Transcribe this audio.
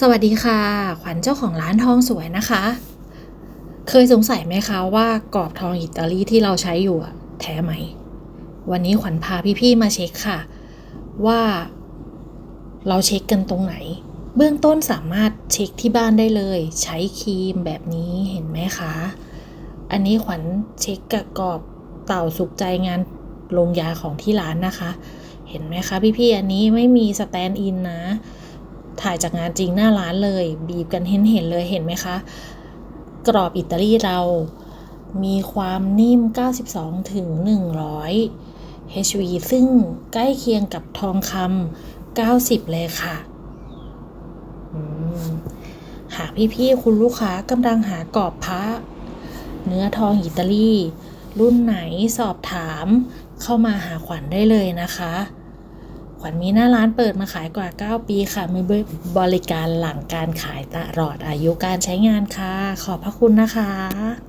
สวัสดีค่ะ ขวัญเจ้าของร้านทองสวยนะคะ เคยสงสัยไหมคะว่ากรอบทองอิตาลีที่เราใช้อยู่แท้ไหม วันนี้ขวัญพาพี่ๆมาเช็คค่ะ ว่า เราเช็คกันตรงไหน เบื้องต้นสามารถเช็คที่บ้านได้เลย ใช้ครีมแบบนี้เห็นไหมคะ อันนี้ขวัญเช็คกับกรอบเต่าสุขใจงานลงยาของที่ร้านนะคะ เห็นไหมคะพี่ๆอันนี้ไม่มีสแตนด์อินนะ ถ่ายจากงานจริงหน้าร้านเลย บีบกันเห็นเห็นเลยเห็นไหมคะ กรอบอิตาลีเรามีความนิ่ม 92 ถึง 100 HV ซึ่งใกล้เคียงกับทองคำ90 เลยค่ะหากพี่ๆคุณลูกค้ากำลังหากรอบพระ เนื้อทองอิตาลี รุ่นไหนสอบถามเข้ามาหาขวัญได้เลยนะคะ ขวัญมีหน้าร้านเปิดมาขายกว่า 9 ปีค่ะ มีบริการหลังการขายตลอดอายุการใช้งานค่ะ ขอบพระคุณนะคะ